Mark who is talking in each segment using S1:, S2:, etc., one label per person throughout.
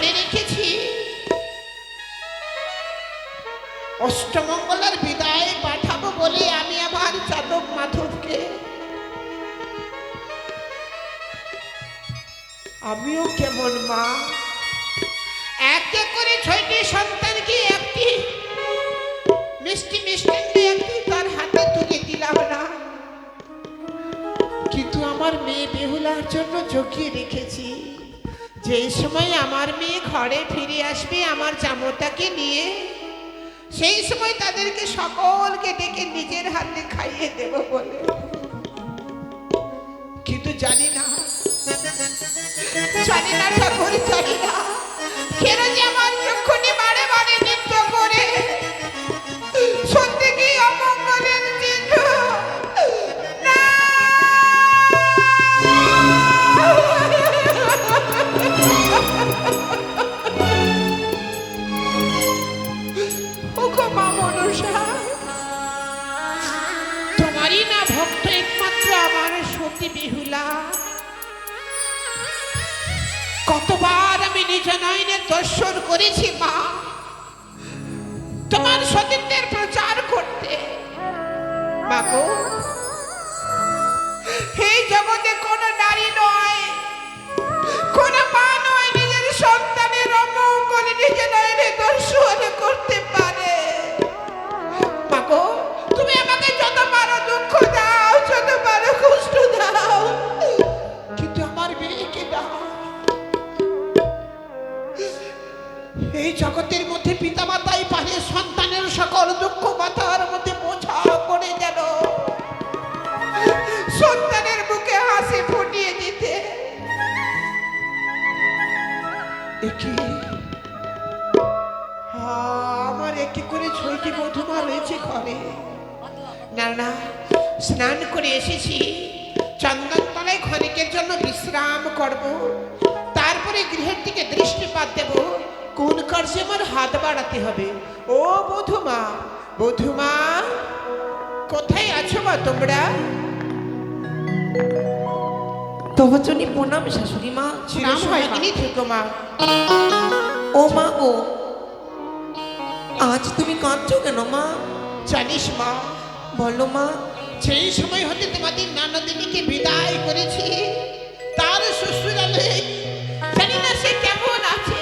S1: ঘরে রেখেছি। অষ্টমঙ্গলার বিদায় পাঠাবো বলে আমি আমার যাদব মাধবকে। আমিও কেমন মা? এক করে ছয়টি সন্তানকে একটি? মিষ্টি মিষ্টি একটি? তার হাতে তুলে দিলাম না। কিন্তু আমার মেয়ে বেহুলার জন্য জগিয়ে রেখেছি। যেই সময় আমার মেয়ে ঘরে ফিরে আসবে, আমার জামতাকে নিয়ে, সেই সময় তাদেরকে সকলকে ডেকে নিজের হাতে খাইয়ে দেব বলে। কিন্তু জানি না জানি না ঠাকুর, জানি না। কতবার আমি নিজ নয়নের দর্শন করেছি মা। তোমার সতীত্বের প্রচার করতে। মাগো ক্ষণিকের জন্য বিশ্রাম করব। তারপরে গৃহের দিকে দৃষ্টিপাত দেব। কোন কার্যে আমার হাত বাড়াতে হবে? ও বধুমা বধুমা কোথায় আছো মা তোমরা?
S2: তবচনি প্রণাম শাশুড়ি মা
S1: চিরসহায়িনী থেকো মা।
S2: ও মা গো আজ তুমি কাঁদছো কেন মা?
S1: জানিস মা
S2: বলো মা
S1: সেই সময় হতে তোমাদের নানা নানদিনীকে বিদায় করেছি। তার শ্বশুরালে জানি না সে কেমন আছে।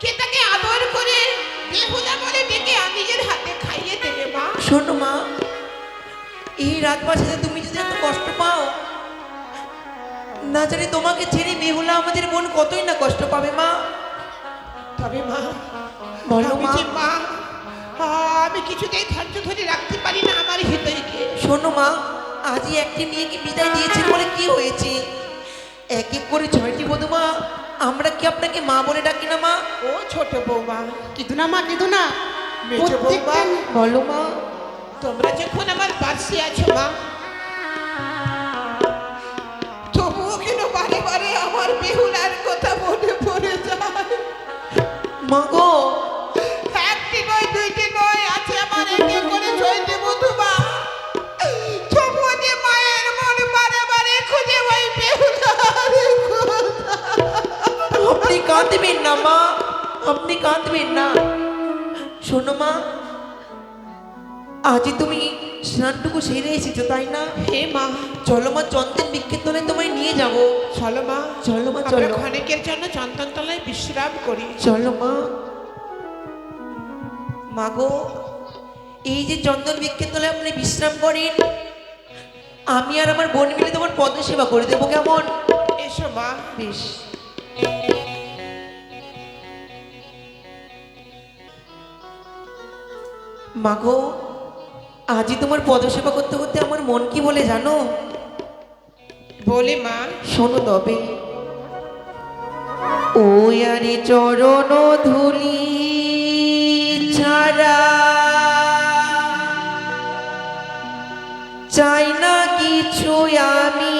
S1: কে তাকে আদর করে বেহুলা বলে ডেকে নিজের হাতে খাইয়ে দেবে মা।
S2: শোনো মা এই রাত বাসাতে তুমি যদি এত কষ্ট পাও না জানি তোমাকে ছেড়ে বেহুলা আমাদের মন কতই না কষ্ট পাবে মা।
S1: তবে মা
S2: বলো মা
S1: আমি কিছুতেই ধৈর্য ধরে রাখতে পারি না আমার হৃদয়কে।
S2: শোনো মা আজই একটি মেয়েকে বিদায় দিয়েছেন বলে কি হয়েছে? এক এক করে ছয়টি বধুমা আমরা কি আপনাকে মা বলে ডাকি না মা?
S1: ও ছোট বৌমা
S3: কিন্তু না মা কিন্তু না?
S1: মেজ বৌমা
S2: বলো মা।
S1: তোমরা যখন আমার পাশে আছো মা তবুও কেন বারে বারে আমার বেহুলার কথা মনে পড়ে যায়।
S2: মা গো না মা আপনি কাঁদবেন না শোনো মা আজ তুমি স্নানটুকু সেরে এসেছ তাই না
S1: হে মা
S2: চলো মা চন্দ্রের বিক্ষেত্তনে তোমায় নিয়ে যাব
S1: চলো মা
S2: চলো মা চলো
S1: ক্ষণিকের জন্য চন্দনতলায় বিশ্রাম করি
S2: চলো মা মাগো এই যে চন্দন বিক্ষেত্তলায় আপনি বিশ্রাম করেন আমি আর আমার বোন মিলে তোমার পদ সেবা করে দেবো কেমন
S1: এসো মা
S2: বেশ মাগো আজই তোমার পদসেবা করতে করতে আমার মন কি বলে জানো?
S1: বলে মা।
S2: শোনো তবে। ও আরে চরণ ধুলি ছাড়া চাই না কিছু আমি।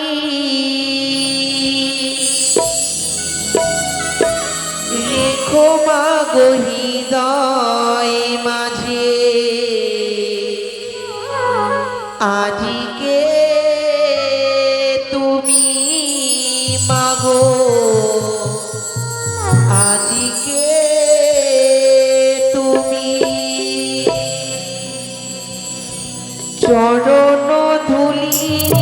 S2: রেখো মা গো হৃদয় মাঝে। আজকে তুমি মাগো। আজকে তুমি
S1: চরণ ধুলি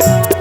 S1: you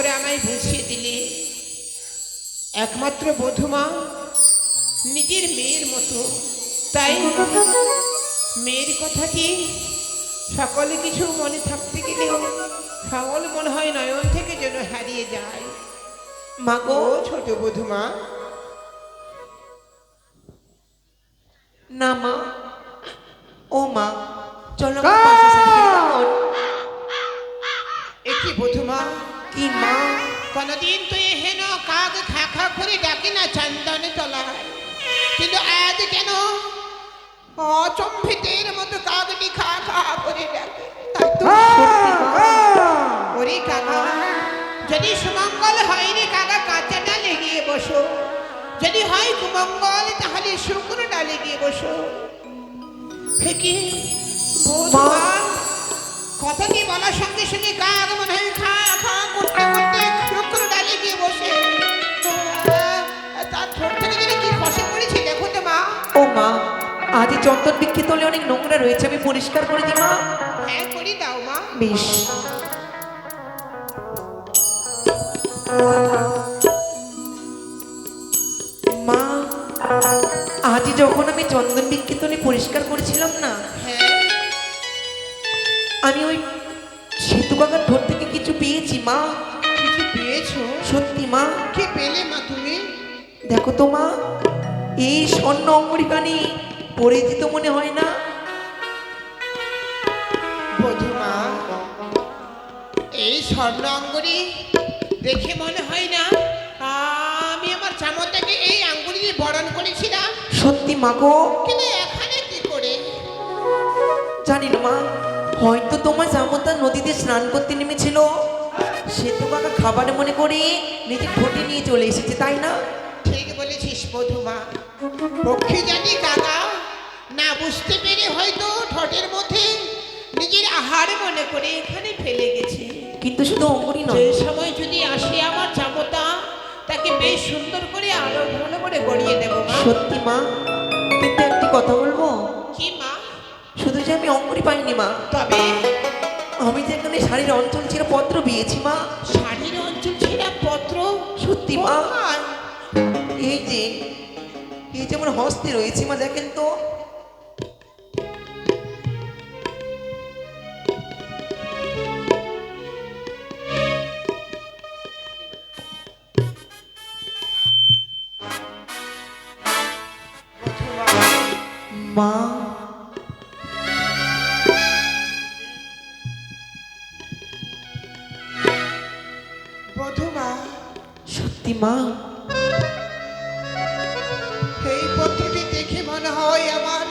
S1: তোমরা আমায় বুঝিয়ে দিলে একমাত্র বধুমা নিজের মেয়ের মতো। তাই মেয়ের কথাটি সকলে কিছু মনে থাকতে গেলেও সকল মনে হয় নয়ন থেকে যেন হারিয়ে যায়?
S2: মাগো
S1: ও ছোট বধুমা
S2: না মা। ও মা চলো।
S1: একই বধুমা
S2: কি মা?
S1: কোনদিন তুই হেন কাক খা খা করে ডাকি না চন্দনে তলায়। কিন্তু আজ কেন অচম্ভিতের মতো কাকটি খা খা করে ডাকে?
S2: সত্যি মা?
S1: ওরে কাকা যদি সুমঙ্গল হয় রে কাকা কাঁচা ডালে গিয়ে বসো। যদি হয় কুমঙ্গল তাহলে শুকনো ডালে গিয়ে বসো। হে কি বৌমা কথা কি বলার সঙ্গে সঙ্গে কাক মনে হয় খা খা করতে করতে শুকনো ডালে গিয়ে বসে। তার ঠোঁট থেকে যেন কি খসে পড়েছে দেখো তো মা।
S2: ও মা আদি চন্দন বিক্ষিত হলে অনেক নোংরা রয়েছে আমি পরিষ্কার করে দিই মা।
S1: হ্যাঁ করি দাও মা।
S2: বেশ। মা আজই যখন আমি চন্দন বিক্ষিতনে পরিষ্কার করেছিলাম না
S1: হ্যাঁ।
S2: আমি ওই সেতু কাকার ঠোঁট থেকে কিছু পেয়েছি মা।
S1: কিছু পেয়েছ?
S2: সত্যি মা।
S1: কি পেলে মা তুমি?
S2: দেখো তো মা এই স্বর্ণ অঙ্গরিকানি পরিচিত মনে হয় না।
S1: বধুমা এই স্বর্ণ অঙ্গুরি দেখে মনে হয় না আমি আমার চামচটাকে এই আঙ্গুরি দিয়ে বরণ করেছিলাম।
S2: সত্যি মাগো
S1: কিন্তু এখানে কি করে?
S2: জানি না মা। হয়তো তোমার জামতা নদীতে স্নান করতে নেমেছিল। সে তো কাকা খাবার মনে করে নিজের ঠোঁটে নিয়ে চলে এসেছে তাই না?
S1: ঠিক বলেছিস বধুমা পক্ষী জানি কাকা না বুঝতে পেরে হয়তো ঠোঁটের মধ্যে নিজের আহার মনে করে এখানে ফেলে গেছে।
S2: কিন্তু শুধু অঙ্গুরি নয়।
S1: সময় যদি আসে আমার চামতা তাকে বেশ সুন্দর করে আলো ভালো করে গড়িয়ে দেবো
S2: সত্যি মা কিন্তু একটি কথা বলব?
S1: কি মা?
S2: শুধু যে আমি অঙ্কুরি পাইনি মা।
S1: তবে?
S2: আমি যে এখানে শাড়ির অঞ্চল ছিল পত্র পেয়েছি মা।
S1: শাড়ির অঞ্চল ছেঁড়া পত্র?
S2: সত্যি মা? এই যে এই যে আমার হস্তে রয়েছে মা দেখেন তো।
S1: বধুমা।
S2: সত্যি মা।
S1: এই পত্রটি দেখে মনে হয় আমার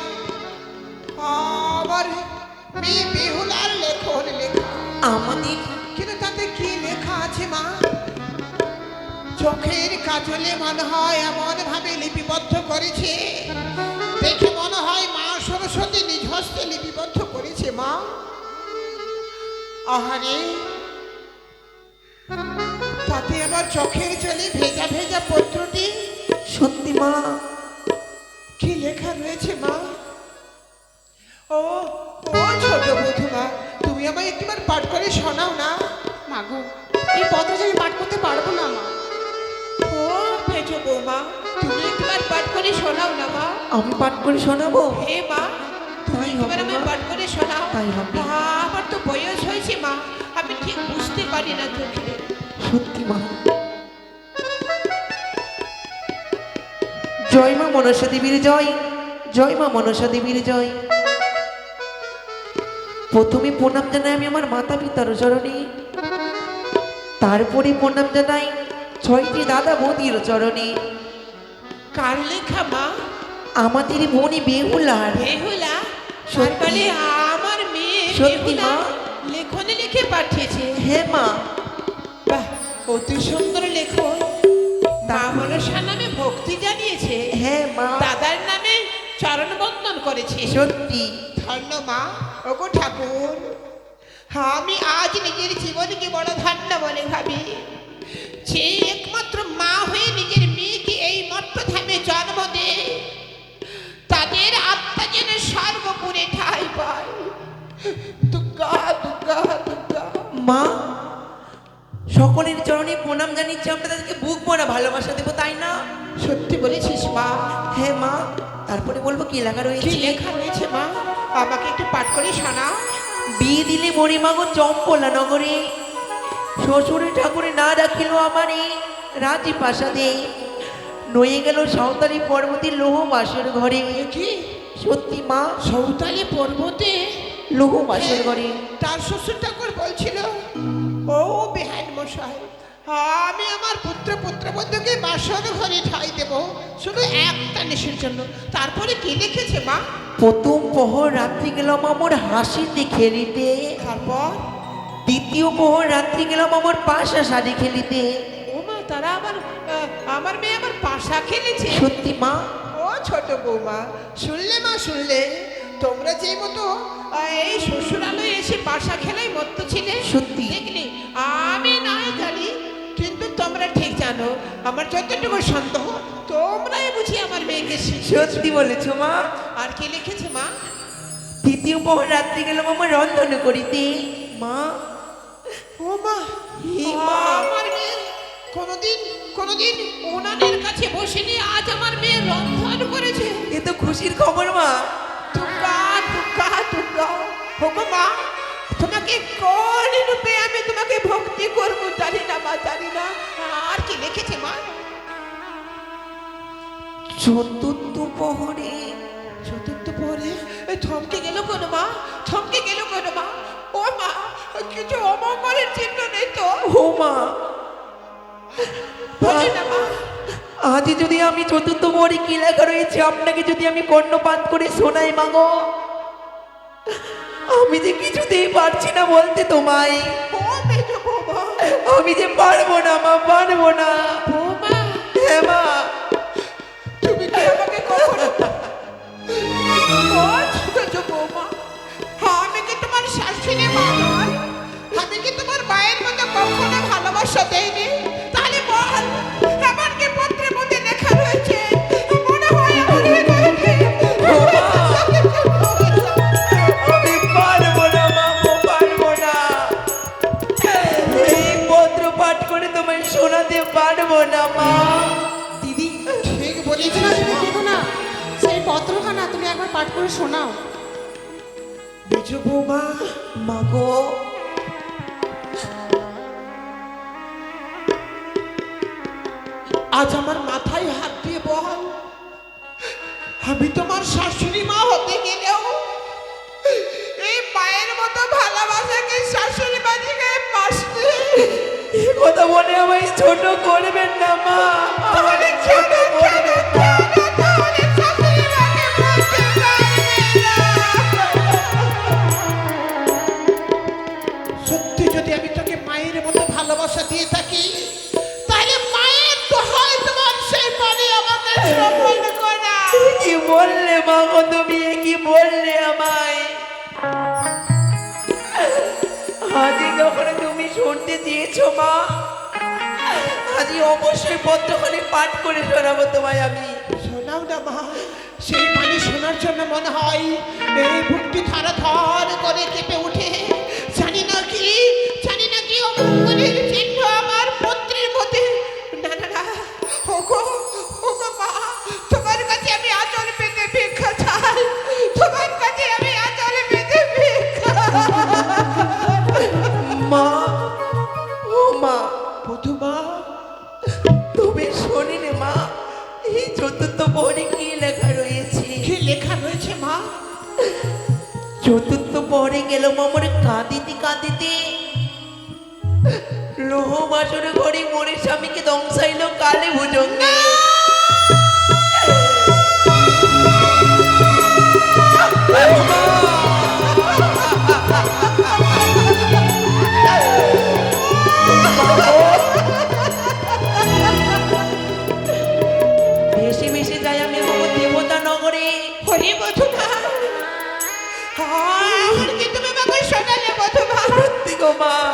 S1: আমার মেয়ে বেহুলার লেখন লেখা।
S2: আমাদের
S1: কিন্তু তাতে কি লেখা আছে মা? চোখের কাজলে মনে হয় এমন ভাবে লিপিবদ্ধ করেছে। দেখে মনে হয় মা সরস্বতী নিজ হস্তে লিপিবদ্ধ করেছে মা। আহারে। আবার চোখের জলে ভেজা ভেজা পত্রটি।
S2: সত্যি মা
S1: কি লেখা রয়েছে মা? ও ও ছোট বধুমা তুমি আমায় একটিবার পাঠ করে শোনাও না।
S3: মাগো এই পত্রটা আমি পাঠ করতে পারব না মা।
S1: ও ভেজো বৌমা তুমি একটিবার পাঠ করে শোনাও না মা।
S2: আমি পাঠ করে শোনাবো?
S1: হে মা তুমি
S2: তাই হবে
S1: একবার
S2: মা।
S1: পাঠ করে শোনাও।
S2: তাই হবে।
S1: মা, আমার তো বয়স হয়েছে মা আমি ঠিক বুঝতে পারি না চোখে
S2: সত্যি মা। জয় মা মনসা দেবীর জয় জয় মা মনসা দেবীর জয়। প্রথমে প্রণাম জানাই আমি আমার মাতা পিতার চরণে। তারপরে প্রণাম জানাই ছয়টি দাদা বৌদির চরণে।
S1: কার লেখা মা?
S2: আমাদের বোনই বেহুলার।
S1: বেহুলা?
S2: সত্যি।
S1: আমার মেয়ে
S2: সত্যি, মা।
S1: লেখনে লিখে পাঠিয়েছে।
S2: হ্যাঁ মা।
S1: বাহ অতি সুন্দর লেখন। মা মনসা ভক্তি জানিয়েছে
S2: হ্যাঁ মা।
S1: দাদার নামে চরণ বন্দন করেছে।
S2: সত্যি।
S1: ধন্য মা। ওগো ঠাকুর হ্যাঁ আমি আজ নিজের জীবনকে বড় ধন্য বলে ভাবি। যে একমাত্র মা হয়ে নিজের মেয়েকে এই মর্তধামে জন্ম দে তাদের আত্মা যেন সর্বপুরে ঠাই পায়। দুর্গা দুর্গা দুর্গা।
S2: মা সকলের চরণে প্রণাম জানিয়েছি আমরা তাদেরকে বুক ভরা ভালোবাসা দেবো তাই না?
S1: সত্যি বলেছিস মা।
S2: হ্যাঁ মা তারপরে বলব কি লেখা রয়েছে?
S1: লেখা রয়েছে মা? আমাকে একটু পাঠ করে শোনা
S2: বিয়ে দিলে মরিমাগো চম্পলা নগরে শ্বশুরে ঠাকুরে না রাখিল আমারে রাজি প্রাসাদে নয়ে গেল সাঁওতালি পর্বতে লোহ বাসর ঘরে
S1: কি?
S2: সত্যি মা?
S1: সাঁওতালি পর্বতে?
S2: লোহ বাসর ঘরে।
S1: তার শ্বশুর ঠাকুর বলছিল ও বেহান মশাই আমি আমার পুত্র পুত্রবধূকে বাসর ঘরে ঠাই দেব। শুধু একটা নেশির জন্য। তারপরে কি লিখেছে মা?
S2: প্রথম পহর রাত্রি গেলাম আমার হাসিতে খেলিতে
S1: তারপর?
S2: দ্বিতীয় পহর রাত্রি গেলাম আমার পাশা শাড়ি খেলিতে।
S1: ও মা তারা আবার আমার মেয়ে আবার পাশা খেলেছে।
S2: সত্যি মা?
S1: ও ছোট বৌমা শুনলে মা শুনলে। তোমরা যে মতো এই শ্বশুরালয়ে এসে পাশা খেলায় আমার যতটুকু সন্দেহ তোমরাই বুঝি আমার মেয়েকে।
S2: সত্যি বলেছ মা।
S1: আর কে লিখেছে মা?
S2: তৃতীয় পহর রাত্রি গেলাম আমার রন্ধন করিতে। মা।
S1: ও মা
S2: হে মা।
S1: আমার মেয়ে। কোনোদিন কোনোদিন উনানের কাছে বসেনি আজ আমার মেয়ে রন্ধন করেছে।
S2: এ তো খুশির খবর মা।
S1: দুর্গা দুর্গা দুর্গা হোগো মা তোমাকে কোন রূপে আমি তোমাকে ভক্তি করব জানি না মা জানি না। আর কি লিখেছে মা?
S2: চতুর্থ পহরে
S1: চতুর্থ পরে এই থমকে গেল কোন মা? থমকে গেল কোন মা? ও মা কিছু অমঙ্গলের চিহ্ন নেই তো।
S2: ও মা।
S1: বলি না মা।
S2: আজ যদি আমি চতুর্থ পহরে কি লেখা রয়েছে আপনাকে যদি আমি কর্ণপাত করে শোনাই মাগো আমি যে কিছুতেই পারছি না বলতে তোমায়। আমি যে পারব না মা পারব না।
S1: বৌমা।
S2: হ্যাঁ মা।
S1: তুমি কি আমাকে কখনো আমি কি তোমার শাশুড়ি মা আমি কি তোমার মায়ের মতো কখনো ভালোবাসা দেইনি?
S3: একবার শোনাও।
S1: বৌমা
S2: মাগো
S1: আজ আমার মাথায় হাত দিয়ে বল আমি তোমার শাশুড়ি মা হতে গেলেও এই মায়ের মতো ভালোবাসাকে শাশুড়ি মা থেকে পাশে
S2: এ কথা বলে আমায় ছোট করবেন না মা।
S1: ছোট করবেন
S2: শুনতে দিয়েছ, মা? আজ অবশ্যই পত্রখানি পাঠ করে শোনাবো তোমায় আমি।
S1: শোনাও না, মা। সেই পানি শোনার জন্য মনে হয় এই বুকটি থারা থর করে কেঁপে উঠে জানি না কি, জানি না কি অমঙ্গলের চিহ্ন।
S2: প্রীতম চাইল কালী ভুজঙ্গে বেশি বেশি যাই আমি দেবতা নগরে।
S1: হরি
S2: বধুমা।
S1: হ্যাঁ। হ্যাঁ,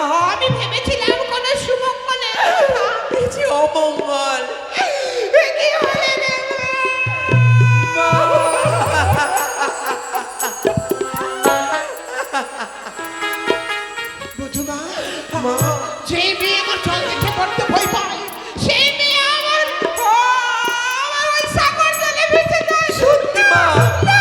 S1: হ্যাঁ,
S2: আমি ভেবেছিলাম
S1: হয়েছে অমঙ্গল
S2: সেই মেয়ে আমার জল দেখে পড়তে ভয় পায় সেই মেয়ে আমার আমার ওই সাগর জলে ভেসে যায়।
S1: সত্যি মা?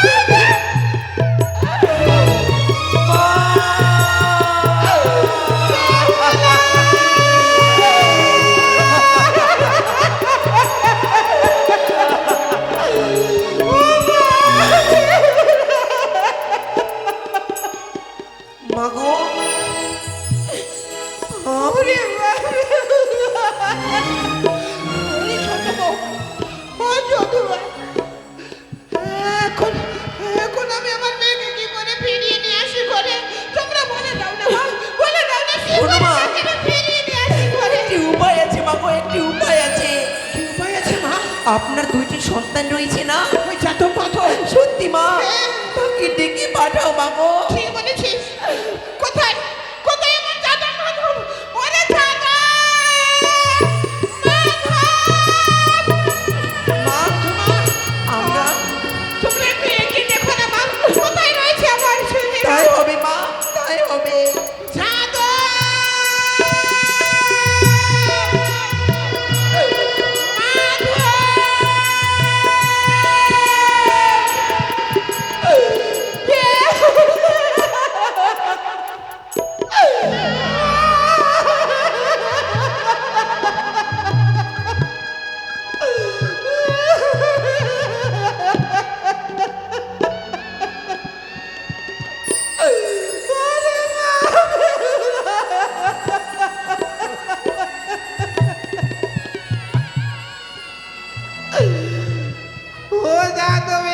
S4: pecado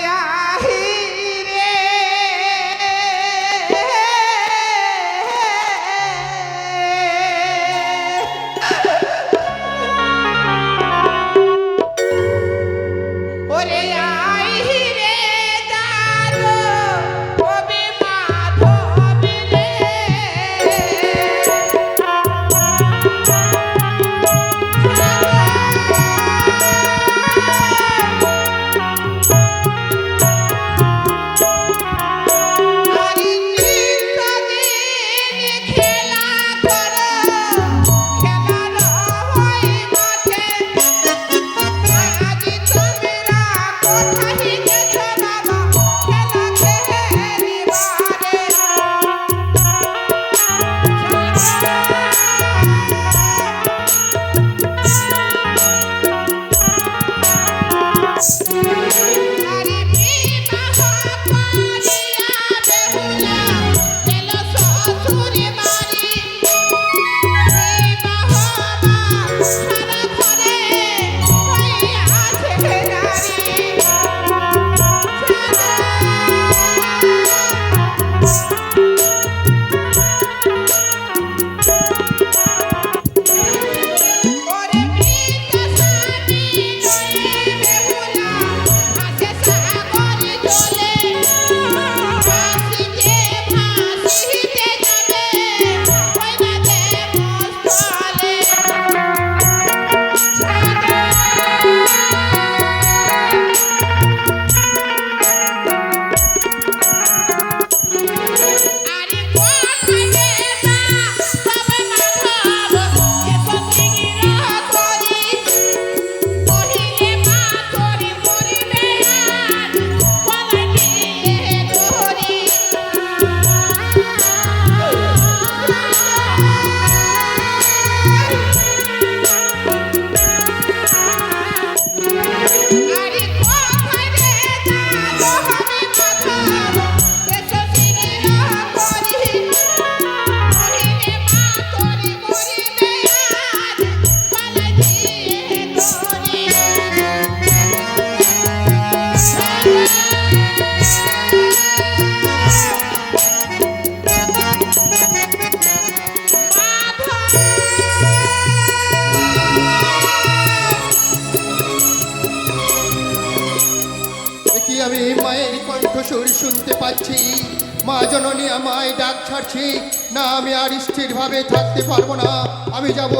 S4: পারব না আমি যাব